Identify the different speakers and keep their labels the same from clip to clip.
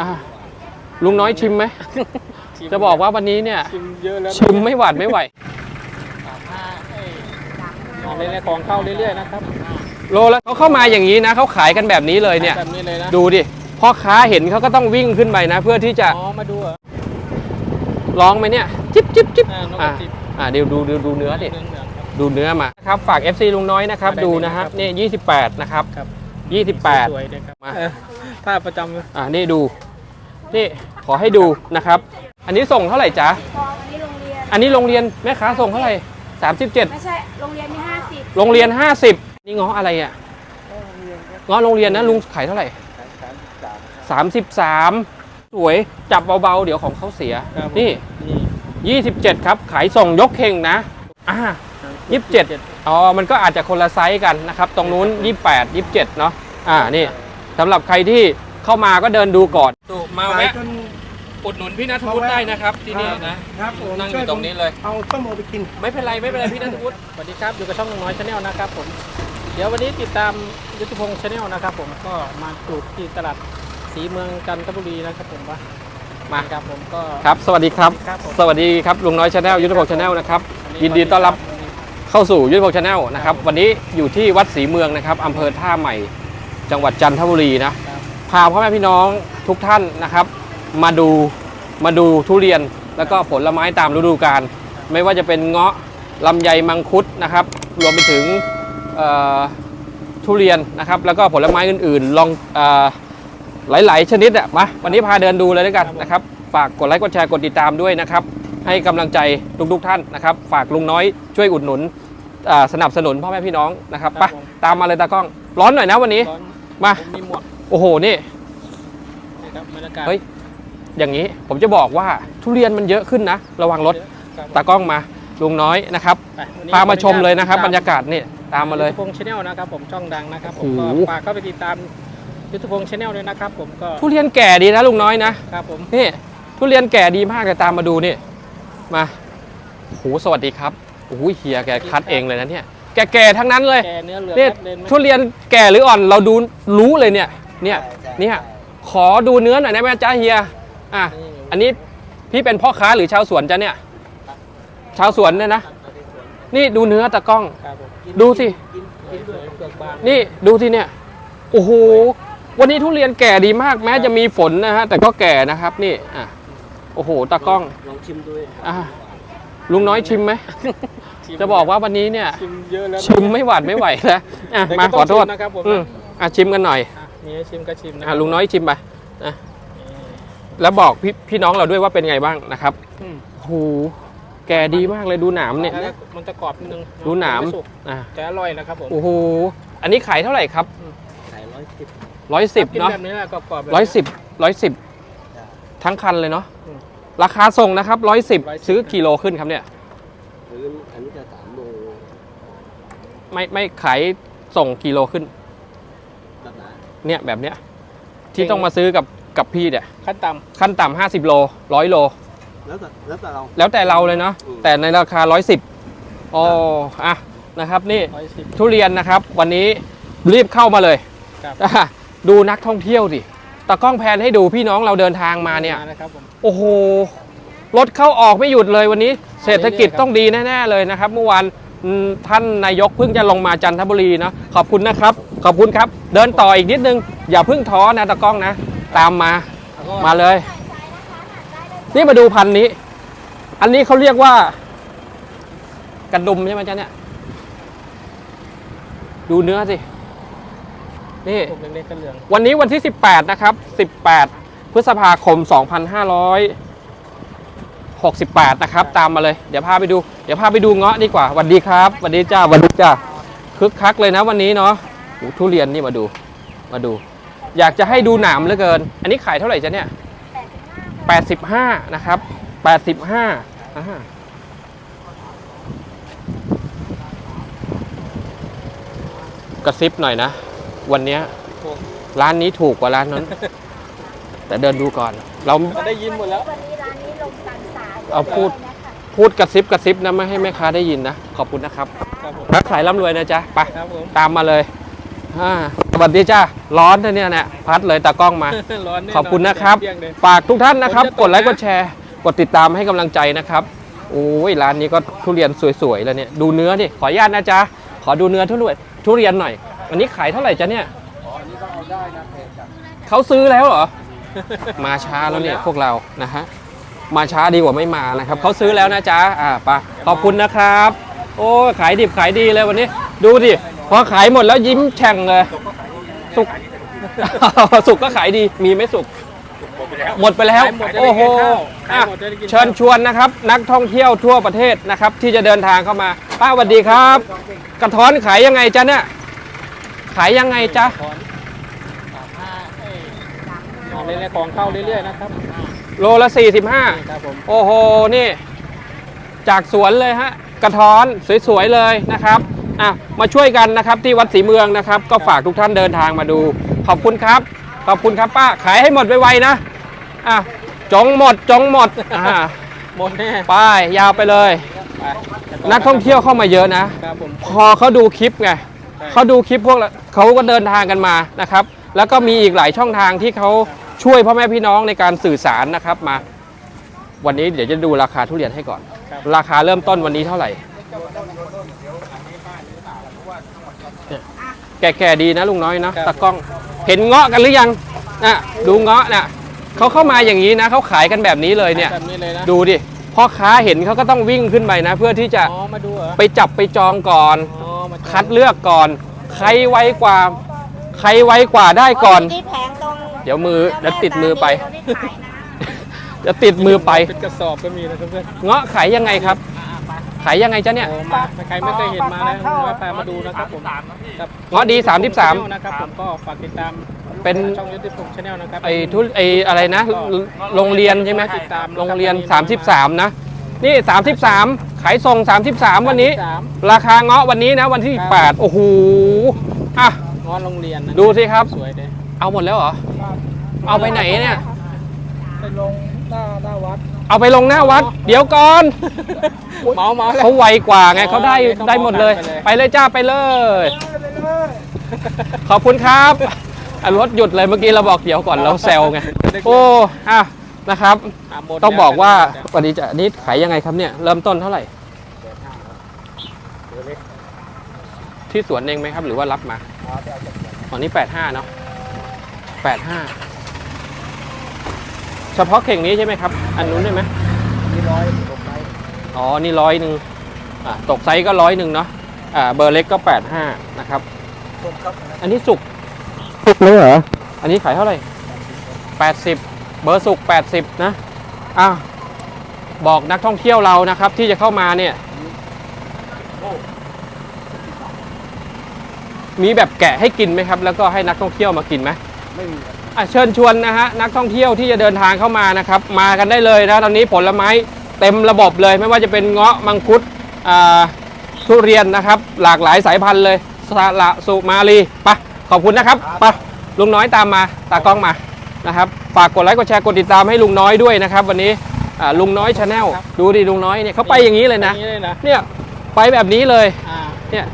Speaker 1: อะลุงน้อยชิมไหมจะบอกว่าวันนี้เนี่ย
Speaker 2: ชิมเยอะแล้ว
Speaker 1: ชิมไม่หวาดไม่ไหว
Speaker 2: มาเรื่อยๆของเข้าเรื่อยๆนะครับ
Speaker 1: โลแล้วเขาเข้ามาอย่างนี้นะเขาขายกันแบบนี้เลยเนี่ย
Speaker 2: แบบนี้เลยนะ
Speaker 1: ดูดิพ่อค้าเห็นเขาก็ต้องวิ่งขึ้นไปนะ เพื่อที่จะ
Speaker 2: อ๋อมาดูเหรอ
Speaker 1: ร้องไหมเนี่ย จิ๊บจิ๊บจิ๊บ
Speaker 2: อ่านกก
Speaker 1: อะ
Speaker 2: ระจิบ
Speaker 1: อะเดี๋ยวดูดูดูเนื้อดิ
Speaker 2: เหลืองๆครับ
Speaker 1: ดูเนื้อมาครับฝาก FC ลุงน้อยนะครับ
Speaker 2: ได้
Speaker 1: ดู
Speaker 2: เลย
Speaker 1: นะฮะ
Speaker 2: ครับ
Speaker 1: นี่28 นะครับ
Speaker 2: ครับ
Speaker 1: 28
Speaker 2: สวยๆเลยครับ
Speaker 1: มา
Speaker 2: เออถ้าประจำเลย
Speaker 1: อ่านี่ดู นี่ขอให้ดูนะครับ อันนี้ส่งเท่าไหร่จ๊ะ
Speaker 3: พออันนี้โรงเรียน
Speaker 1: อันนี้โรงเรียนแม่ค้าส่งเท่าไหร่37
Speaker 3: ไม่ใช่ โรงเรียนมีห้าสิบ
Speaker 1: โรงเรียน 50 นี่ง้ออะไรอะง้อโรงเรียนนะลุงขายเท่าไหร่ 33 สวยจับเบาๆ เดี๋ยวของเขาเสีย
Speaker 2: ครับ
Speaker 1: นี่
Speaker 2: นี่
Speaker 1: 27 ครับ ขายส่งยกเข่งนะอ่า27 อ๋อ มันก็อาจจะคนละไซส์กันนะครับ ตรงนู้น 28 27 เนาะอ่า นี่สำหรับใครที่ เข้ามาก็เดินดูก่อนมาแวะอุดหนุนพี่นัทวุฒิได้นะครับที่นี่นะ
Speaker 2: ครับผม
Speaker 1: นั่งอยู่ตรงนี้เลย
Speaker 2: เอาต้มโมไปกิน
Speaker 1: ไม่เป็นไรไม่เป็นไรพี่นัทวุฒิ
Speaker 2: สวัสดีครับ อยู่กับช่องน้อยชาแนลนะครับผม เดี๋ยววันนี้ติดตามยุทธพงศ์ชาแนลนะครับผมก็มาปลูกที่ตลาดสีเมืองจันทบุรีนะครับผมว่า
Speaker 1: มา
Speaker 2: ครับผมก็
Speaker 1: ครับ สวัสดีครับ
Speaker 2: ครับผม
Speaker 1: สวัสดีครับลุงน้อยชาแนลยุทธพงศ์ชาแนลนะครับ ยินดีต้อนรับเข้าสู่ยุทธพงศ์ชาแนลนะครับ วันนี้อยู่ที่วัดศรีเมืองนะครับอำเภอท่าใหม่ จังหวัดจันทบุรีนะ
Speaker 2: ครับ
Speaker 1: พาพ่อแม่พี่น้องทุกท่านนะครับ มาดูมาดูทุเรียนแล้วก็ผลไม้ตามฤดูกาลไม่ว่าจะเป็นเงาะลำไยมังคุดนะครับ รวมไปถึงเอ่อทุเรียนนะครับ แล้วก็ผลไม้อื่นๆ ลองเออหลายๆ ชนิดอะมาวันนี้พาเดินดูเลยด้วยกันนะครับ ฝากกดไลค์กดแชร์กดติดตามด้วยนะครับ ให้กำลังใจทุกๆท่านนะครับ ฝากลุงน้อยช่วยอุดหนุนอ่าสนับสนุนพ่อแม่พี่น้องนะครับไปตามมาเลยตากล้องร้อนหน่อยนะวันนี้
Speaker 2: ร้อน
Speaker 1: มา
Speaker 2: ผมมีหมวก
Speaker 1: โอ้โห นี่
Speaker 2: นะครับบรรยากาศ
Speaker 1: เฮ้ยอย่างนี้ผมจะบอกว่าทุเรียนมันเยอะขึ้นนะ ระวังรถ
Speaker 2: ครับ
Speaker 1: ตากล้องมาลุงน้อยนะครับ
Speaker 2: ไปวันนี้
Speaker 1: พามาชมเลยนะครับ
Speaker 2: ติดต
Speaker 1: บรรยากาศนี่ตามมาเลย
Speaker 2: ยุทธพงศ์ชาแนลนะครับผมช่องดังนะครับผม
Speaker 1: โอ้
Speaker 2: ก็
Speaker 1: โห
Speaker 2: ฝากเข้าไปติดตามยุทธพงศ์ชาแนลด้วยนะครับ ผมก็
Speaker 1: ทุเรียนแก่ดีนะลุงน้อยนะครับ
Speaker 2: ผม
Speaker 1: นี่ทุเรียนแก่ดีมากเลยตามมาดูนี่มาโอ้โหสวัสดีครับโอ้โหเฮียแกคัดเองเลยนะเนี่ยแก่ๆทั้งนั้นเลย
Speaker 2: แกเนื้อเหลือง
Speaker 1: เนี่ย
Speaker 2: เด่นไหม
Speaker 1: ทุเรียนแก่หรืออ่อนเราดูรู้เลยเนี่ย เนี่ยเนี่ยขอดูเนื้อหน่อยได้ไหมจ้าเฮียอะ
Speaker 2: นี่
Speaker 1: อันนี้พี่เป็นพ่อค้าหรือชาวสวนจ้ะเนี่ย ชาวสวนเนี่ยนะนี่ดูเนื้อตะกล้อง
Speaker 2: ครับผมกิน
Speaker 1: ดูสิ
Speaker 2: กินกินด้วยเปลือกบาง
Speaker 1: นี่ดูสิเนี่ย โอ้โห วันนี้ทุเรียนแก่ดีมากแม้จะมีฝนนะฮะ แต่ก็แก่นะครับนี่ อะ โอ้โหตะกล้อง
Speaker 2: ลองชิมดู
Speaker 1: อะ ลุงน้อยชิมไหม
Speaker 2: ชิม
Speaker 1: จะบอกว่าวันนี้เนี่ย
Speaker 2: ชิมเยอะแล้ว
Speaker 1: ชิมไม่หวาดไม่ไหวแล้วอะ
Speaker 2: แต่
Speaker 1: มา
Speaker 2: ก็
Speaker 1: ข
Speaker 2: ต้
Speaker 1: องโทษ
Speaker 2: ชิมนะครับผม
Speaker 1: อืมอะชิมกันหน่อย
Speaker 2: อะ มีให้ชิมก็ชิมนะ
Speaker 1: อะลุงน้อยชิมไปนะแล้วบอกพี่พี่น้องเราด้วยว่าเป็นไงบ้างนะครับ
Speaker 2: อืม
Speaker 1: โอ้โหแก่ดีมากเลยดูหนามเนี่ย
Speaker 2: แล้วมันจะกรอบนิดนึง
Speaker 1: ดูหนาม
Speaker 2: ไสุก
Speaker 1: อะ
Speaker 2: แต่อร่อยนะครับผม
Speaker 1: โอ้โหอันนี้ขายเท่าไหร่ครับ
Speaker 2: ขายร้อยสิบ
Speaker 1: ร้อยสิบ
Speaker 2: กิน
Speaker 1: เนาะ
Speaker 2: แบบนี้แหละกรอบๆแบบนี้
Speaker 1: ร้อยสิบร้อยสิบทั้งคันเลยเนาะ
Speaker 2: อืม
Speaker 1: ราคาส่งนะครับร้อยสิบ
Speaker 2: 110
Speaker 1: ซื้อกิโลขึ้นครับเนี่ย
Speaker 4: หรืออันนี้จะสามโล
Speaker 1: ไม่ไม่ขายส่งกิโลขึ้น
Speaker 4: แบบไหน
Speaker 1: เนี่ยแบบเนี้ยที่ต้องมาซื้อกับกับพี่เนี่ย
Speaker 2: ขั้นต่
Speaker 1: ขั้นต่ำห้าสิบโลร้อยโล
Speaker 4: แล้วแต่แล้วแต่เรา
Speaker 1: แล้วแต่เราเลยเนาะ
Speaker 4: อืม
Speaker 1: แต่ในราคาร้อยสิบอ๋ออะนะครับนี่ำ
Speaker 2: ร้อยสิบ
Speaker 1: ทุเรียนนะครับ วันนี้รีบเข้ามาเลย
Speaker 2: ครับ
Speaker 1: อะดูนักท่องเที่ยวดิตากล้องแพนให้ดูพี่น้องเราเดินทางมาเนี่ย
Speaker 2: นะครับผม
Speaker 1: โอ้โหรถเข้าออกไม่หยุดเลยวันนี้ เศรษฐกิจต้องดีแน่ ๆ เลยนะครับ เมื่อวานอืมท่านนายกเพิ่งจะลงมาจันทบุรีนะขอบคุณนะครับ ขอบคุณครับ เดินต่ออีกนิดนึง อย่าเพิ่งท้อนะตากล้องนะ ตามมา
Speaker 2: แล้วก็
Speaker 1: มาเลย นี่มาดูพันธุ์นี้ อันนี้เขาเรียกว่า กระดุมใช่ไหมจ๊ะเนี่ย ดูเนื้อสิ นี่
Speaker 2: ลูกเล็กๆก็เหลือง
Speaker 1: วันนี้วันที่ 18 นะครับ 18 พฤษภาคม 2568 นะครับ ตามมาเลย เดี๋ยวพาไปดู เดี๋ยวพาไปดูเงาะดีกว่าสวัสดีครับสวัสดีจ้าสวัสดีจ้าคึกคักเลยนะวันนี้เนาะ โอ้ทุเรียนนี่มาดู มาดู อยากจะให้ดูหนามเหลือเกิน อันนี้ขายเท่าไหร่จ๊ะเนี่ย85 นะครับ 85อ่ากระซิบหน่อยนะ วันเนี้ย
Speaker 2: โอ้
Speaker 1: ร้านนี้ถูกกว่าร้านนั้น แต่เดินดูก่อน เรา
Speaker 2: มันได้ยินหมดแล้ว
Speaker 3: วันนี้ร้านนี้ลงสันสา
Speaker 1: เอาพูดพูดกระซิบกระซิบนะไม่ให้แม่ค้าได้ยินนะ ขอบคุณนะครับ
Speaker 2: ครับผม
Speaker 1: ค้าขายร่ำรวยนะจ๊ะไป
Speaker 2: ครับผม
Speaker 1: ตามมาเลย อ่าสวัสดีจ้าร้อนนะเนี่ยเนี่ยพัดเลยตากล้องมา
Speaker 2: ร้อนแน่นน
Speaker 1: ขอบคุณนะครับ
Speaker 2: เปรี้ยงเลย
Speaker 1: ฝากทุกท่านนะครับ
Speaker 2: ฝนจะตก
Speaker 1: กดไลค์
Speaker 2: นะ
Speaker 1: กดแชร์ กดติดตามให้กำลังใจนะครับ โอ้ยร้านนี้ก็ทุเรียนสวยๆแล้วเนี่ย ดูเนื้อดิ ขออนุญาตนะจ๊ะ ขอดูเนื้อทุเรียนทุเรียนหน่อย อันนี้ขายเท่าไหร่จ๊ะเนี่ยเขาซื้อแล้วเหรอ มาช้าแล้วเนี่ยพวกเรา นะฮะ มาช้าดีกว่าไม่มานะครับ เขาซื้อแล้วนะจ๊ะ อ่าไปะขอบคุณนะครับ โอ้ยขายดิบขายดีเลยวันนี้ ดูดิ พอขายหมดแล้วยิ้มแฉ่งเลยสุกสุกก็ขายดีมีไหม่สุก หมดไปแล้ว
Speaker 2: ขายหมดจะได้
Speaker 1: โอ้โห
Speaker 2: กินข้าวขาย
Speaker 1: อะ
Speaker 2: หมดจะได้กินข้าว
Speaker 1: เชิญชวนนะครับ นักท่องเที่ยวทั่วประเทศนะครับ ที่จะเดินทางเข้ามา ป้าสวัสดีครับ กระท้อนขายยังไงจ๊ะเนี่ย ขายยังไงจ๊ะ
Speaker 2: ถอนสามห้าเอ้ยเอาเรื่อยๆของเข้าเรื่อยๆนะครับ
Speaker 1: โลละ
Speaker 2: นี่
Speaker 1: 45
Speaker 2: ครับผม
Speaker 1: โอ้โห นี่ จากสวนเลยฮะ กระท้อนสวยๆเลยนะครับ อะมาช่วยกันนะครับที่วัดศรีเมืองนะครับ ก็ฝากทุกท่านเดินทางมาดู ขอบคุณครับ ขอบคุณครับป้าขายให้หมดไวๆนะอะจงหมดจงหมดอ่า
Speaker 2: หมดแน่
Speaker 1: ไป้ายยาวไปเลย
Speaker 2: ไป
Speaker 1: นักท่องเที่ยวเข้ามาเยอะนะ
Speaker 2: ครับผม
Speaker 1: พอเขาดูคลิปไงเขาดูคลิปพวกเราเขาก็เดินทางกันมานะครับ แล้วก็มีอีกหลายช่องทางที่เขาช่วยพ่อแม่พี่น้องในการสื่อสารนะครับมา วันนี้เดี๋ยวจะดูราคาทุเรียนให้ก่อน ราคาเริ่มต้นวันนี้เท่าไหร่ แก่ๆดีนะลุงน้อยเนาะตากล้องเห็นเงาะกันหรือยังน่ะดูเงาะน่ะเขาเข้ามาอย่างนี้นะเขาขายกันแบบนี้เลยเนี่ย
Speaker 2: แบบนี้เลยนะ
Speaker 1: ดูดิพ่อค้าเห็นเขาก็ต้องวิ่งขึ้นไปนะ เพื่อที่จะ
Speaker 2: อ๋อมาดูเหรอ
Speaker 1: ไปจับไปจองก่อน
Speaker 2: อ๋อมา
Speaker 1: คัดเลือกก่อน ใครไวกว่า ใครไวกว่าได้ก่อน
Speaker 3: ที่แผงตรง
Speaker 1: เดี๋ยวมือเดี๋ยวติดมือไป
Speaker 3: เราไม่ขายนะ
Speaker 1: จะติดมือไป
Speaker 2: เป็นกระสอบก็มีนะเพื่อน
Speaker 1: เงาะขายยังไงครับขายยังไงจ๊ะ
Speaker 2: ๆ
Speaker 1: เนี่ย
Speaker 2: โอ้มาใครไม่เคยเห็นมานะมาพามาดูนะครับผมครับ
Speaker 1: เงาะดี33
Speaker 2: นะครับผมก็ฝากติดตาม
Speaker 1: เป็น
Speaker 2: ช่องยุติพงศ์ชาแนลนะครับ
Speaker 1: ไอ้ทุไอ้อะไรนะ โรงเรียนใช่ไหม
Speaker 2: ติดตามนะครับ
Speaker 1: โรงเรียน 33 นะ นี่ 33 ขายส่ง 33 วันนี้
Speaker 2: สาม
Speaker 1: ราคาเงาะวันนี้นะวันที่
Speaker 2: ครับ
Speaker 1: 8โอ้โหอะ
Speaker 2: งอนโรงเรียนนะ
Speaker 1: ดูสิครับ
Speaker 2: สวยเลย
Speaker 1: เอาหมดแล้วเหรอ เอาไปไหนเนี่ย
Speaker 2: ไปลง หน้าหน้าวัด
Speaker 1: เอาไปลงหน้าวัด เดี๋ยวก่อน
Speaker 2: เมาเมาแล้ว
Speaker 1: เขาไวกว่าไง
Speaker 2: อ๋อ
Speaker 1: เขาได้
Speaker 2: เดี๋ยวเขา
Speaker 1: ได้หมดเลย
Speaker 2: ไปเลย
Speaker 1: ไปเลยจ้าไปเลยขอบคุณครับอะรถหยุดเลยเมื่อกี้เราบอกเดี๋ยวก่อนเราแซวไงโอ้อะนะครับะ
Speaker 2: หมด
Speaker 1: ต้องบอกว่า
Speaker 2: แล้ว
Speaker 1: วันนี้จะอันนี้ขายยังไงครับเนี่ยเริ่มต้นเท่าไหร่ที่สวนเองไหมครับ หรือว่ารับมาตอนนี้แปดห้าเนาะแปดห้า เฉพาะเข่งนี้ใช่ไหมครับ อันนู้นได้ไหม
Speaker 2: นี่ร้อยลงไป
Speaker 1: อ๋อ นี่ร้อยหนึ่งอ่าตกไซส์ก็ร้อยหนึ่งเนาะอ่าเบอร์เล็กก็85นะครับ
Speaker 2: ผมครับ
Speaker 1: อันนี้สุก สุกเลยเหรอ อันนี้ขายเท่าไหร่80เบอร์สุก80นะอะบอกนักท่องเที่ยวเรานะครับ ที่จะเข้ามาเนี่ย มีแบบแกะให้กินไหมครับ แล้วก็ให้นักท่องเที่ยวมากินไหม
Speaker 2: ไม่มี
Speaker 1: อะ เชิญชวนนะฮะนักท่องเที่ยวที่จะเดินทางเข้ามานะครับมากันได้เลยนะตอนนี้ผลไม้เต็มระบบเลย ไม่ว่าจะเป็นเงาะมังคุดอ่าทุเรียนนะครับ หลากหลายสายพันธุ์เลยสละสุมาลีไปะขอบคุณนะครับไปะลุงน้อยตามมาตากล้องมานะครับฝากกดไลค์กดแชร์กดติดตามให้ลุงน้อยด้วยนะครับ วันนี้อ่าลุงน้อยชาแนลดูดิลุงน้อยเนี่ยเขาไปอย่างนี้เลยนะ
Speaker 2: อย่างนี้เลยนะ
Speaker 1: เนี่ยไปแบบนี้เลย
Speaker 2: อ่า
Speaker 1: เนี่ย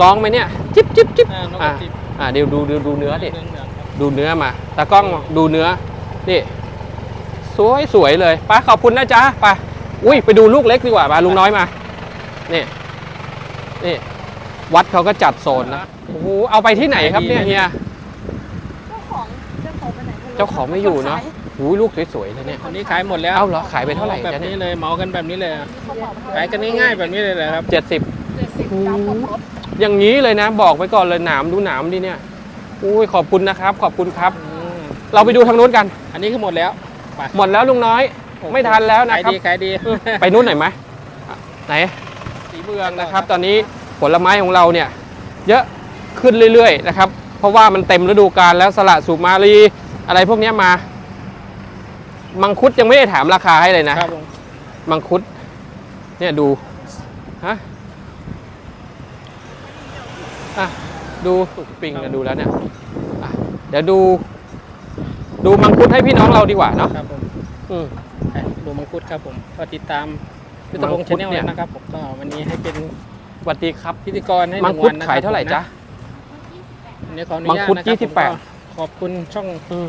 Speaker 1: ร้องไหมเนี่ยจิ๊บจิ๊บจิ๊บ
Speaker 2: อ่านกก
Speaker 1: อ่า
Speaker 2: ระจิบ
Speaker 1: อ่าเดี๋ยวดูดูดูเนื้อดิ
Speaker 2: เหลืองๆครับ
Speaker 1: ดูเนื้อมาตากล้องดูเนื้อ นี่ สวยสวยเลยป้าขอบคุณนะจ๊ะไป้าอุ้ยไปดูลูกเล็กดีกว่ามาลุงน้อยมา นี่ นี่ วัดเขาก็จัดโซนนะโอ้โหเอาไปที่ไหนครับเนี่ยเฮีย
Speaker 3: เจ้าของเจ้าของไปไหน
Speaker 1: เจ้าของไม่อยู่เนาะอุ้ยลูกสวยๆเลยเนี่ย
Speaker 2: อันนี้ขายหมดแล้ว
Speaker 1: เอ้าเหรอขายไปเท่าไหร่
Speaker 2: แบบ
Speaker 1: จ๊ะเนี่ย
Speaker 2: นี้เลยเหมากันแบบนี้เลยอะขายกันง่ายๆแบบนี้เลยเหรอครับ
Speaker 1: เจ็ดสิบ
Speaker 3: เจ็ดสิบดำหมดรถ
Speaker 1: อย่างนี้เลยนะ บอกไว้ก่อนเลยหนามดูหนามดิเนี่ย อุ้ยขอบคุณนะครับ ขอบคุณครับ
Speaker 2: อืม
Speaker 1: เราไปดูทางนู้นกัน
Speaker 2: อันนี้คือหมดแล้วไป
Speaker 1: หมดแล้วลุงน้อย ไม่ทันแล้วนะ
Speaker 2: ขาย
Speaker 1: ครับ
Speaker 2: ดีขายดี
Speaker 1: ไปนู้นหน่อยไหมอะไหนสีเมืองนะครับ ตอนนี้ผลไม้ของเราเนี่ย เยอะขึ้นเรื่อยๆนะครับ เพราะว่ามันเต็มฤดูกาลแล้วสละสุมาลีอะไรพวกเนี้ยมา มังคุดยังไม่ได้ถามราคาให้เลยนะ
Speaker 2: ครับผม
Speaker 1: มังคุด เนี่ยดู ฮะอะ ดูสุกปิงกันดูแล้วเนี่ยอะเดี๋ยวดู ดูมังคุดให้พี่น้องเราดีกว่าเนาะ
Speaker 2: ครับผม
Speaker 1: อืม
Speaker 2: ไปดูมังคุดครับผมก็ติดตามยุทธ
Speaker 1: มัง
Speaker 2: พ
Speaker 1: คุ
Speaker 2: ง
Speaker 1: ด
Speaker 2: ศ์ชาแนล
Speaker 1: เนี่ย
Speaker 2: นะครับผมก็วันนี้ให้เป็น
Speaker 1: สวัสดีครับ
Speaker 2: พิธีกรให้ห
Speaker 1: มัง
Speaker 2: นึ่ง
Speaker 1: คุด
Speaker 2: วันนะ
Speaker 1: ขายเท่าไหร่
Speaker 2: คบ
Speaker 1: จ๊ะ
Speaker 2: ผมอันนี้ขออนุ
Speaker 1: มัง
Speaker 2: ญาต
Speaker 1: คุด
Speaker 2: นะครับ
Speaker 1: 28
Speaker 2: ผมก็ขอบคุณช่อง
Speaker 1: อืม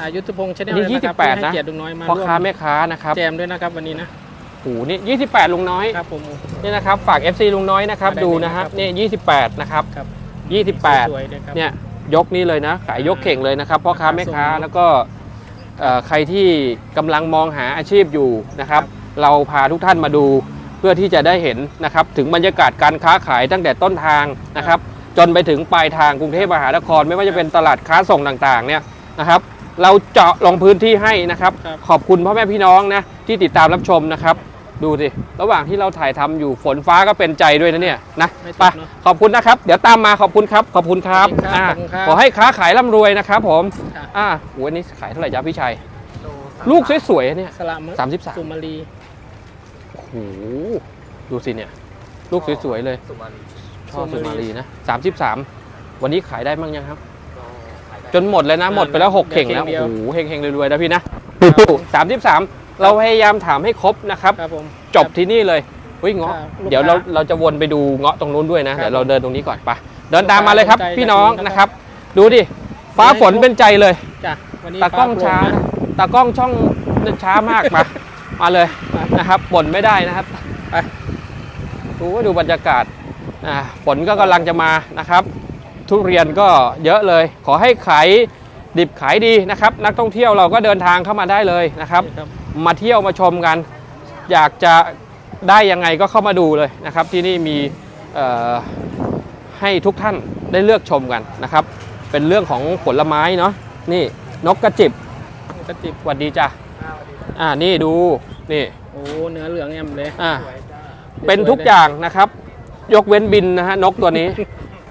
Speaker 2: อายุทธพงษ์ชาแนล
Speaker 1: นี่
Speaker 2: ด้วยนะครับ
Speaker 1: 28
Speaker 2: ที่ให้
Speaker 1: นะ
Speaker 2: เกียรติลุงน้อยมา
Speaker 1: พ่อ
Speaker 2: ร่ว
Speaker 1: ค้ามแม่ค้านะครับ
Speaker 2: แจมด้วยนะครับวันนี้นะ
Speaker 1: โอ้โหนี่ 28 ลุงน้อย
Speaker 2: ครับผม
Speaker 1: นี่นะครับ ฝาก FC ลุงน้อยนะครับ
Speaker 2: ได้
Speaker 1: ดู
Speaker 2: เลย
Speaker 1: นะครับ
Speaker 2: ครับ
Speaker 1: นี่ 28 นะครับ
Speaker 2: ครับ
Speaker 1: 28
Speaker 2: สวยๆด้วยครับ
Speaker 1: เนี่ยยกนี้เลยนะ ขายยกเข่งเลยนะครับพ่อค้าแม่ค้า
Speaker 2: ส่ง
Speaker 1: แล้วก็เอ่อใครที่กำลังมองหาอาชีพอยู่นะครับ เราพาทุกท่านมาดูเพื่อที่จะได้เห็นนะครับ ถึงบรรยากาศการค้าขายตั้งแต่ต้นทางนะครับ จนไปถึงปลายทางกรุงเทพมหานคร ไม่ว่าจะเป็นตลาดค้าส่งต่างๆเนี่ยนะครับ เราเจาะลงพื้นที่ให้นะครับ
Speaker 2: ครับ
Speaker 1: ขอบคุณพ่อแม่พี่น้องนะที่ติดตามรับชมนะครับ ดูสิ ระหว่างที่เราถ่ายทำอยู่ฝนฟ้าก็เป็นใจด้วยนะเนี่ยนะ
Speaker 2: ไม่ต
Speaker 1: ไป
Speaker 2: กเนอะ
Speaker 1: ขอบคุณนะครับ เดี๋ยวตามมาขอบคุณครับ ขอบคุณครับ
Speaker 2: สวัสดีครับ
Speaker 1: อ่า
Speaker 2: ขอบคุณครับ
Speaker 1: ขอให้ค้าขายร่ำรวยนะครับผม
Speaker 2: ครับ
Speaker 1: อ่าโหอันนี้ขายเท่าไหร่จ๊ะพี่ชัย ลูกสวยๆเนี่ย
Speaker 2: สลาม
Speaker 1: สามสิบสาม
Speaker 2: สุมาลี
Speaker 1: โอ้โหดูสิเนี่ย ลูกสวยๆเลย
Speaker 4: สุมาลี
Speaker 1: ชอบ
Speaker 2: สุ
Speaker 1: สุ
Speaker 2: มา
Speaker 1: มา
Speaker 2: ลี
Speaker 1: ลีนะสามสิบสามวันนี้ขายได้บ้างยังครับ
Speaker 4: ก็ขายได้
Speaker 1: จนหมดเลยนะหมดไปแล้ว6เข่งแล้ว
Speaker 2: เดียว
Speaker 1: โอ้โหเฮงๆรวยๆนะพี่นะ
Speaker 2: ครับ
Speaker 1: สามสิบสาม เราพยายามถามให้ครบนะครับ
Speaker 2: ครับผม
Speaker 1: จบที่นี่เลยเฮ้ยเงาะ
Speaker 2: ครับลูก
Speaker 1: เดี๋ยวเรา
Speaker 2: ค้า
Speaker 1: เราจะวนไปดูเงาะตรงนู้นด้วยนะ
Speaker 2: ครับ
Speaker 1: เดี๋ยวเราเดินตรงนี้ก่อนไปะเดินตามมาเลยครับ
Speaker 2: ลูกค้า
Speaker 1: พี่น้อง
Speaker 2: สนใจ
Speaker 1: นะครับดูดิฟ้าฝนเป็นใจเลย
Speaker 2: จ้ะวันนี้
Speaker 1: ตากล้อง
Speaker 2: ฟ้โปร่
Speaker 1: ช้า
Speaker 2: นะ
Speaker 1: นะ ตากล้องช่องช้ามากมา มาเลยนะครับบ่นไม่ได้นะครับไปดูดูบรรยากาศอ่าฝนก็กำลังจะมานะครับ ทุเรียนก็เยอะเลย ขอให้ขายดิบขายดีนะครับ นักท่องเที่ยวเราก็เดินทางเข้ามาได้เลยนะครับ
Speaker 2: ครับ
Speaker 1: มาเที่ยวมาชมกัน อยากจะได้ยังไงก็เข้ามาดูเลยนะครับ ที่นี่มีเอ่อให้ทุกท่านได้เลือกชมกันนะครับ เป็นเรื่องของผลไม้เนาะนี่นกกระจิบ
Speaker 2: กระติบ
Speaker 1: สวัสดีจ้ะอ่านี่ดูนี่
Speaker 2: โอ้เนื้อเหลืองแอมเลย
Speaker 1: อ่าเป็นทุกอย่างนะครับ ยกเว้นบินนะฮะนกตัวนี้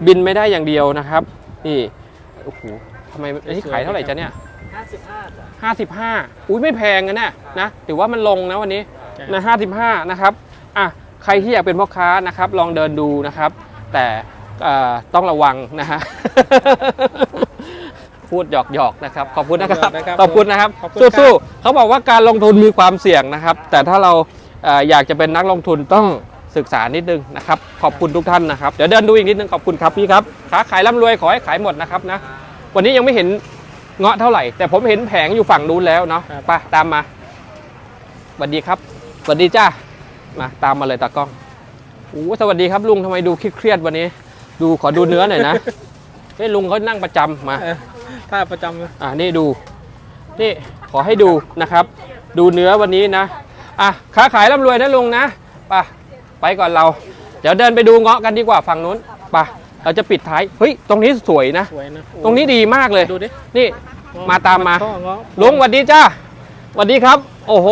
Speaker 1: บินไม่ได้อย่างเดียวนะครับ นี่โอ้โหทำไมอันนี้ขายเท่าไหร่จ๊ะเนี่ย
Speaker 2: 55จ้ะ
Speaker 1: ห้าสิบห้าอุ้ยไม่แพงนะเนี่ยนะถือว่ามันลงนะวันนี้
Speaker 2: จ้ะ
Speaker 1: นะห้าสิบห้านะครับอะใครที่อยากเป็นพ่อค้านะครับ ลองเดินดูนะครับ แต่เอ่อต้องระวังนะฮะพูดหยอกหยอกๆนะครับ ขอบคุณนะครับ ขอบคุณนะครับ
Speaker 2: ขอบคุณครับ
Speaker 1: สู้ๆเขาบอกว่าการลงทุนมีความเสี่ยงนะครับ แต่ถ้าเราเอ่ออยากจะเป็นนักลงทุนต้องศึกษานิดนึงนะครับ ขอบคุณทุกท่านนะครับ เดี๋ยวเดินดูอีกนิดนึงขอบคุณครับพี่ครับค้าขายร่ำรวยขอให้ขายหมดนะครับนะ วันนี้ยังไม่เห็น เงาะเท่าไหร่ แต่ผมเห็นแผงอยู่ฝั่งนู้นแล้วเนาะ
Speaker 2: ครับ
Speaker 1: ไปตามมาสวัสดีครับสวัสดีจ้ามาตามมาเลยตากล้องโอ้สวัสดีครับลุงทำไมดูเครียดๆวันนี้ ดูขอดูเนื้อหน่อยนะเฮ้ยลุงเขานั่งประจำมา
Speaker 2: เออถ้าประจำเลย
Speaker 1: อ่านี่ดูนี่ขอให้ดูนะครับ ดูเนื้อวันนี้นะอะค้าขายร่ำรวยนะลุงนะไปไปก่อนเรา เดี๋ยวเดินไปดูเงาะกันดีกว่าฝั่งนู้นไป เราจะปิดท้ายเฮ้ยตรงนี้สวยนะ
Speaker 2: สวยนะโอ้
Speaker 1: ตรงนี้ดีมากเลย
Speaker 2: ดูดิ
Speaker 1: นี่มาตามมา
Speaker 2: ข้อเงาะ
Speaker 1: ลุงสวัสดีจ้าสวัสดีครับ โอ้โห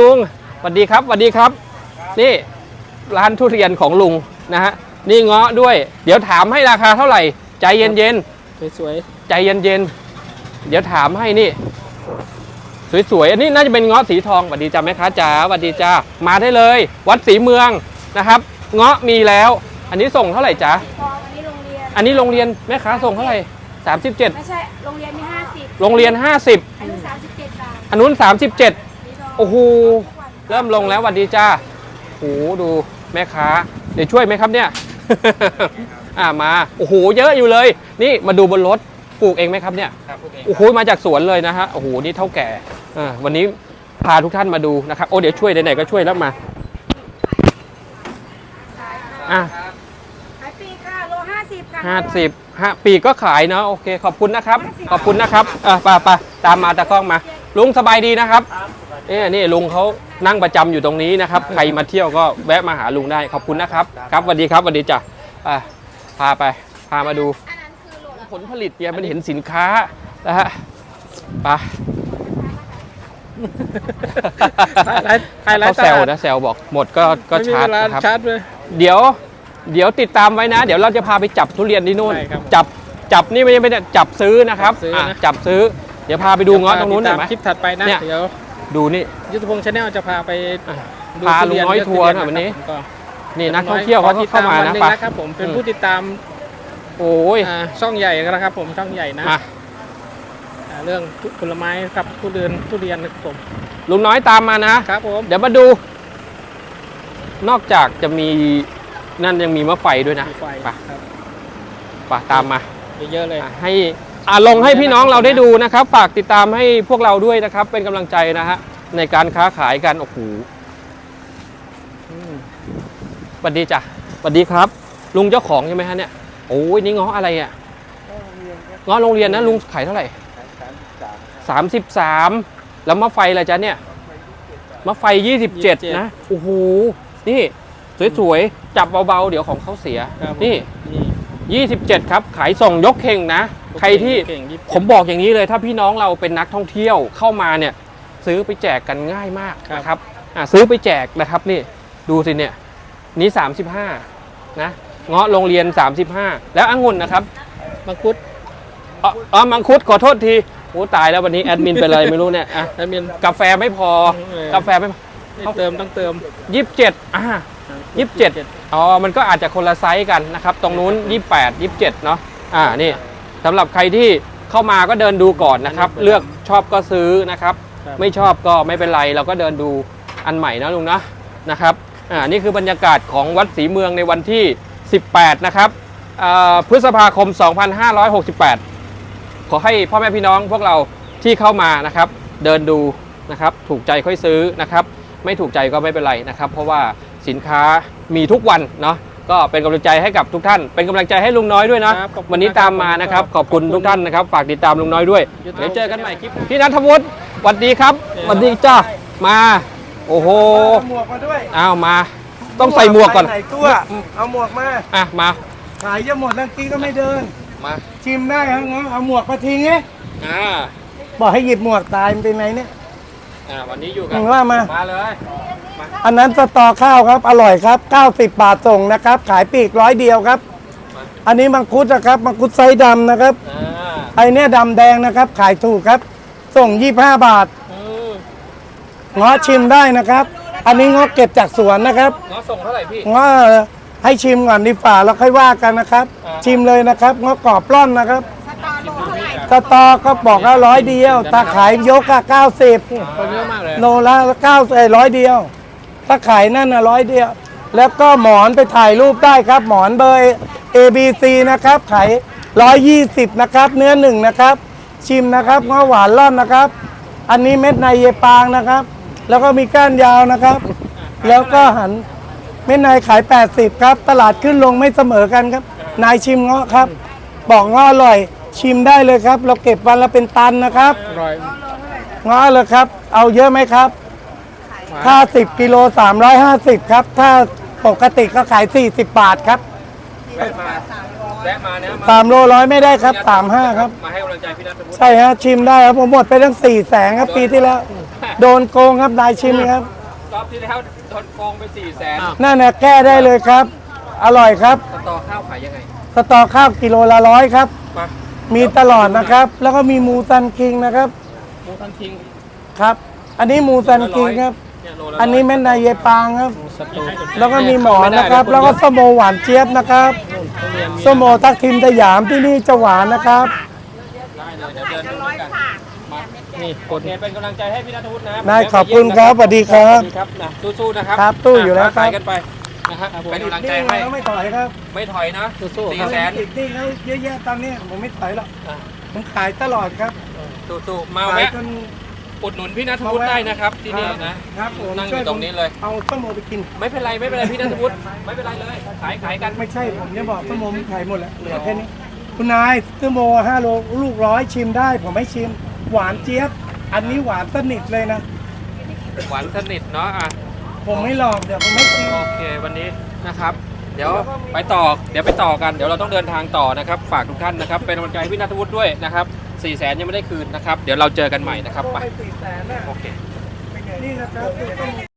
Speaker 1: ลุงสวัสดีครับสวัสดีครับ นี่ร้านทุเรียนของลุงนะฮะนี่เงาะด้วย เดี๋ยวถามให้ราคาเท่าไหร่ ใจเย็นๆ
Speaker 2: สวย
Speaker 1: ใจเย็นๆเดี๋ยวถามให้นี่ สวยๆอันนี้น่าจะเป็นเงาะสีทองสวัสดีจ้าแม่ค้าจ๋าสวัสดีจ้ามาได้เลย วัดศรีเมืองนะครับ เงาะมีแล้ว อันนี้ส่งเท่าไหร่จ๊ะ
Speaker 3: ท องอันนี้โรงเรียน
Speaker 1: อันนี้โรงเรียนแม่ค้าส่งเท่าไหร่37
Speaker 3: ไม่ใช่ โรงเรียนมี50
Speaker 1: โรงเรียน50
Speaker 3: อันนี้37บาท
Speaker 1: อันนู้น37
Speaker 3: สีทอง
Speaker 1: โอ้โหเริ่มลงแล้วสวัสดีจ้าโอ้โหดูแม่ค้า เดี๋ยวช่วยไหมครับเนี่ย อ่ามาโอ้โหเยอะอยู่เลย นี่มาดูบนรถปลูกเองไหมครับเนี่ย
Speaker 2: ครับโอเค
Speaker 1: โอ้โหมาจากสวนเลยนะฮะโอ้โหนี่เท่าแก่อ่าวันนี้พาทุกท่านมาดูนะครับโอ้เดี๋ยวช่วยไหนๆก็ช่วยแล้วมาอะ
Speaker 3: ขายปีก ค่ะโล50ค่ะ
Speaker 1: ห้าสิบห้าปีก็ขายเนาะโอเคขอบคุณนะครับ ขอบคุณนะครับอะไปไปตามมาตากล้องมา ลุงสบายดีนะครับเอ้นี่ลุงเขานั่งประจำอยู่ตรงนี้นะครับ ใครมาเที่ยวก็แวะมาหาลุงได้ขอบคุณนะครับ ครับสวัสดีครับสวัสดีจ้ะอะพาไปพามาดู
Speaker 3: อันนั้นคือโลละ
Speaker 1: ผลผลิตเนี่ยมันเห็นสินค้านะฮะไป
Speaker 2: ขายไลฟ์ขายไล
Speaker 1: เขา
Speaker 2: ฟ์
Speaker 1: แซว
Speaker 2: ตลาด
Speaker 1: นะแซวบอกหมดก็ก็
Speaker 2: ไม่มี
Speaker 1: ชาร์จ
Speaker 2: เวลา
Speaker 1: นะครับ
Speaker 2: ชาร์จเลย
Speaker 1: เดี๋ยว เดี๋ยวติดตามไว้นะ เดี๋ยวเราจะพาไปจับทุเรียนที่นู่น
Speaker 2: ใช่ครับ
Speaker 1: จับจับนี่ไม่ใช่ไม่ได้จับซื้อนะครับ
Speaker 2: จับซื้ออะ
Speaker 1: จับซื้อ เดี๋ยวพาไปดูเงาะตรงนู้นหน่อยไหม
Speaker 2: ติดตามคลิปถัดไปนะ
Speaker 1: เนี่ย
Speaker 2: เดี๋ยว
Speaker 1: ดูนี่
Speaker 2: ยุทธพงษ์ชาแนลจะพาไป
Speaker 1: อะ
Speaker 2: ดู
Speaker 1: พาลุงน้อย
Speaker 2: ทุเรี
Speaker 1: ทัวร์
Speaker 2: เลื
Speaker 1: นะ
Speaker 2: ก
Speaker 1: วันนี้
Speaker 2: ผมก็
Speaker 1: นี่นักท่องเที่ยวเขาก็เข้ามานะ
Speaker 2: ขอติด
Speaker 1: ไป
Speaker 2: ตวันหงนะครับผมเป็น
Speaker 1: อืม
Speaker 2: ผู้ติดตาม
Speaker 1: โอ้ย
Speaker 2: อ่าช่องใหญ่นะครับผมช่องใหญ่นะ
Speaker 1: มา
Speaker 2: อ่าเรื่องผลไม้ครับทุเรียนทุเรียนนะครับผม
Speaker 1: ลุงน้อยตามมานะ
Speaker 2: ครับผม
Speaker 1: เดี๋ยวมาดู นอกจากจะมี นั่นยังมีมะไฟด้วยนะ
Speaker 2: มีไฟ
Speaker 1: ไป
Speaker 2: ครับ
Speaker 1: ไปตามมา
Speaker 2: เยอะๆเลย
Speaker 1: อะให้อะลงให้พี่น้องเราได้ดูนะครับ ฝากติดตามให้พวกเราด้วยนะครับ เป็นกำลังใจนะฮะในการค้าขายกันโอ้โหอืมสวัสดีจ้ะสวัสดีครับ ลุงเจ้าของใช่ไหมฮะเนี่ยโอ้ยนี่ง้ออะไรอะง้อโรงเรียนนะลุงขายเท่าไหร่สามสิบสามแล้วมะไฟอะไรจ๊ะเนี่ยมะไฟยี่สิบเจ็ดนะโอ้โหนี่ สวยๆ จับเบาๆ เดี๋ยวของเขาเสีย
Speaker 2: ครับผม
Speaker 1: นี่
Speaker 2: นี่
Speaker 1: 27 ครับ ขายส่งยกเข่งนะ ใครที่
Speaker 2: เก่งยิบ
Speaker 1: ผมบอกอย่างนี้เลย ถ้าพี่น้องเราเป็นนักท่องเที่ยวเข้ามาเนี่ย ซื้อไปแจกกันง่ายมากนะครับอะซื้อไปแจกนะครับนี่ดูสิเนี่ย นี้35 นะเงาะโรงเรียน 35 แล้วองุ่นนะครับ
Speaker 2: มังคุด
Speaker 1: อ๋ออ๋อมังคุดขอโทษทีโอ้ตายแล้ววันนี้แอดมินเป็นอะไรไม่รู้เนี่ยอะ
Speaker 2: แล้วมี
Speaker 1: กาแฟไม่พอ
Speaker 2: เออ
Speaker 1: กาแฟไม่พอ
Speaker 2: ต้องเติมต้องเติม
Speaker 1: 27อ่า 27อ๋อ มันก็อาจจะคนละไซส์กันนะครับ ตรงนู้น28 27เนาะ อ่า นี่สำหรับใครที่เข้ามาก็เดินดูก่อนนะครับ เลือกชอบก็ซื้อนะครับ
Speaker 2: ครับ
Speaker 1: ไม่ชอบก็ไม่เป็นไร เราก็เดินดูอันใหม่นะลุงนะนะครับ อ่า นี่คือบรรยากาศของวัดศรีเมืองในวันที่ 18 นะครับอ่าพฤษภาคม 2568 ขอให้พ่อแม่พี่น้องพวกเราที่เข้ามานะครับ เดินดูนะครับ ถูกใจค่อยซื้อนะครับ ไม่ถูกใจก็ไม่เป็นไรนะครับ เพราะว่า สินค้ามีทุกวันเนาะก็เป็นกำลังใจให้กับทุกท่าน เป็นกำลังใจให้ลุงน้อยด้วยนะ ครับ
Speaker 2: ขอบคุณ
Speaker 1: วันนี้ตามมานะครับ ขอบคุณทุกท่านนะครับ ฝากติดตามลุงน้อยด้วย
Speaker 2: YouTube
Speaker 1: เดี๋ยวเจอกันใหม่คลิปพี่นัทวุฒิสวัสดีครับสวัสดีจ้ามา โอ้โห
Speaker 5: เอาหมวกมาด้วย
Speaker 1: อ้าวมา ต้องใส่หมวกก่อน
Speaker 5: ไปไหนตัว เอาหมวกมา
Speaker 1: อะ มา
Speaker 5: ขายจะหมดแล้วกี้ก็ไม่เดิน
Speaker 1: มา
Speaker 5: ชิมได้ครับงั้นเอาหมวกมาทิ้งไง
Speaker 1: อ่า
Speaker 5: บอกให้หยิบหมวกตายมันเป็นไงเนี่ย
Speaker 1: อ่าวันนี้อยู่กั
Speaker 5: มึงว่ามา
Speaker 1: มาเลย
Speaker 5: อันนั้นสตอข้าวครับอร่อยครับ 90 บาทส่งนะครับ ขายปลีกร้อยเดียวครับ อันนี้มังคุดนะครับมังคุดไซส์ดำนะครับ
Speaker 1: อ่า
Speaker 5: ไอเนี้ยดำแดงนะครับ ขายถูกครับ ส่ง 25 บาท
Speaker 1: อืม
Speaker 5: เงาะชิมได้นะครับ อันนี้เงาะเก็บจากสวนนะครับ
Speaker 1: เงาะส่งเท่าไหร่พี่
Speaker 5: เงาะให้ชิมก่อนดีฝ่าแล้วค่อยว่ากันนะครับ
Speaker 1: อ่า
Speaker 5: ชิมเลยนะครับเงาะกรอบปล้อนนะครับ
Speaker 3: สตอ
Speaker 5: ก็บอกว่าร้อยเดียวถ้าขายยกอะเก้าสิบ
Speaker 2: คนเยอะมากเลย
Speaker 5: โลละเก้าเอ้ร้อยเดียวถ้าขายนั่นนะร้อยเดียว แล้วก็หมอนไปถ่ายรูปได้ครับ หมอนเบอร์ A B C นะครับขายร้อยยี่สิบนะครับ เนื้อหนึ่งนะครับ ชิมนะครับง้อหวานร่อนนะครับ อันนี้เม็ดในเยปางนะครับ แล้วก็มีก้านยาวนะครับ แล้วก็หันเม็ดในขาย 80 ครับ ตลาดขึ้นลงไม่เสมอกันครับ นายชิมเงาะครับ บอกเงาะอร่อย ชิมได้เลยครับ เราเก็บวันละเป็นตันนะครับ
Speaker 2: อร่อย
Speaker 5: เงาะเลยครับ เอาเยอะไหมครับ ถ้า10กิโล350ครับ ถ้าปกติก็ขาย40บาทครับ
Speaker 1: แวะมาแวะมานะมา
Speaker 5: 3โลร้อยไม่ได้ครับ35ครับ
Speaker 1: มาให้กำลังใจพี่นัทวุฒิ
Speaker 5: ใช่ฮะชิมได้ครับผมหมดไปตั้ง4แสนครับปีที่แล้ว โดนโกงครับนายชิมครับ
Speaker 1: รอบที่แล้วโดนโกงไป4ี่แสน
Speaker 5: นั่นนะแก้ได้เลยครับ อร่อยครับ
Speaker 1: สตอข้าวขายยังไง
Speaker 5: สตอข้าวกิโลละร้อยครับ
Speaker 1: มา
Speaker 5: มีตลอดนะครับ แล้วก็มีมูซันคิงนะครับ
Speaker 1: หมูทันทิง
Speaker 5: ครับ อันนี้มูซันคิงครับ
Speaker 1: เนี่ยโลละ
Speaker 5: อันนี้แม่นายเยปางครับ
Speaker 2: สตู
Speaker 5: แล้วก็มีหมอนนะครับ แล้วก็ส้มโอหวานเจี๊ยบนะครับ
Speaker 2: ทุเรียนมี
Speaker 5: ส้มโอทักทิมสยามที่นี่จะหวานนะครับ
Speaker 1: ได้เลยเดี๋ยวเดินดูด้วยกันมา
Speaker 2: นี่ค
Speaker 1: โอนเคเป็นกำลังใจให้พี่นัทวุฒินะ
Speaker 5: ได้ขอบคุณครับสวัสดีครับ
Speaker 1: สวัสดีครับนะสู้ๆนะครับ
Speaker 5: ครับสู้อยู่แล้ว
Speaker 1: ขาย
Speaker 5: ครับ
Speaker 1: กันไป นะฮะเป็นกำลังใจให้
Speaker 5: ไม่ถอยครับ
Speaker 1: ไม่ถอยนะ
Speaker 2: สู้ๆ
Speaker 1: สี่
Speaker 2: ครับ
Speaker 1: แสน
Speaker 5: อีกนี่เขาเยอะแยะตอนนี้ผมไม่ถอยหรอก
Speaker 1: อะ
Speaker 5: ผมขายตลอดครับ
Speaker 1: สู้ๆมา
Speaker 5: ขาย
Speaker 1: แวะ
Speaker 5: จน
Speaker 1: อุดหนุนพี่นัทวุฒิได้นะครับ ที่นี่นะ
Speaker 5: ครับผม
Speaker 1: นั่งอยู่ตรงนี้เลย
Speaker 5: เอาส้มโอไปกิน
Speaker 1: ไม่เป็นไรไม่เป็นไรพี่นัทวุฒิไม่เป็นไรเลย ขายขายกัน
Speaker 5: ไม่ใช่ผมจะบอกส้มโอมันขายหมดแล้วเหลือแค่นี้ คุณนายส้มโอห้าโลลูกร้อยชิมได้ ผมไม่ชิม หวานเจี๊ยบ อันนี้หวานสนิทเลยนะ
Speaker 1: หวานสนิทเนาะอะ
Speaker 5: ผมไม่หลอกเดี๋ยวผมไม่ชิม
Speaker 1: โอเควันนี้นะครับ เดี๋ยวไปต่อเดี๋ยวไปต่อกันเดี๋ยวเราต้องเดินทางต่อนะครับ ฝากทุกท่านนะครับเป็นกำลังใจให้พี่นัทวุฒิด้วยนะครับสี่แสนยังไม่ได้คืนนะครับ เดี๋ยวเราเจอกันใหม่นะครับไป
Speaker 5: สี่แสนน่ะ
Speaker 1: โอเค
Speaker 5: นี่นะครับ